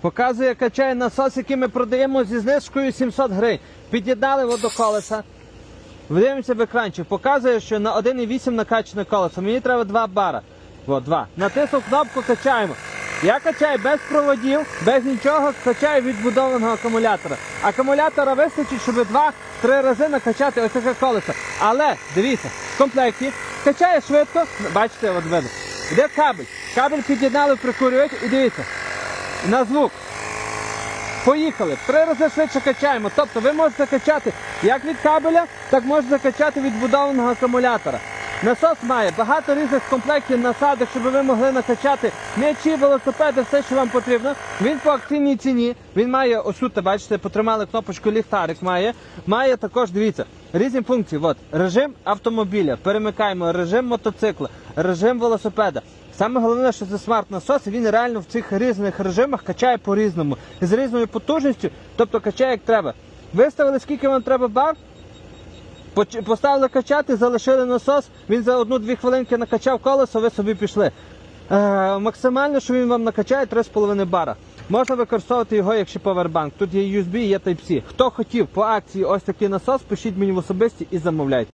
Показує качає насос, який ми продаємо зі знижкою 700 гривень. Під'єднали його до колеса. Дивимося в екранчик. Показує, що на 1,8 накачане колесо. Мені треба 2 бара. От, 2. Натиснув кнопку, качаємо. Я качаю без проводів, без нічого, качаю від будованого акумулятора. Акумулятора вистачить, щоб 2-3 рази накачати ось таке колесо. Але дивіться, в комплекті качає швидко, бачите, от видно. Де кабель? Кабель під'єднали в прикурювач і дивіться. На звук. Поїхали. Три рази швидше качаємо. Тобто ви можете качати як від кабеля, так можете качати від будованого акумулятора. Насос має багато різних комплектів насадок, щоб ви могли накачати м'ячі, велосипеди, все, що вам потрібно. Він по активній ціні. Він має ось тут, бачите, потримали кнопочку ліхтарик. Має. Має також, дивіться, різні функції. От режим автомобіля, перемикаємо, режим мотоцикла, режим велосипеда. Саме головне, що це смарт-насос, він реально в цих різних режимах качає по-різному. З різною потужністю, тобто качає як треба. Виставили, скільки вам треба бар, поставили качати, залишили насос, він за одну-дві хвилинки накачав колесо, ви собі пішли. Е, максимально, що він вам накачає 3,5 бара. Можна використовувати його як ще повербанк. Тут є USB, є Type-C. Хто хотів по акції ось такий насос, пишіть мені в особисті і замовляйте.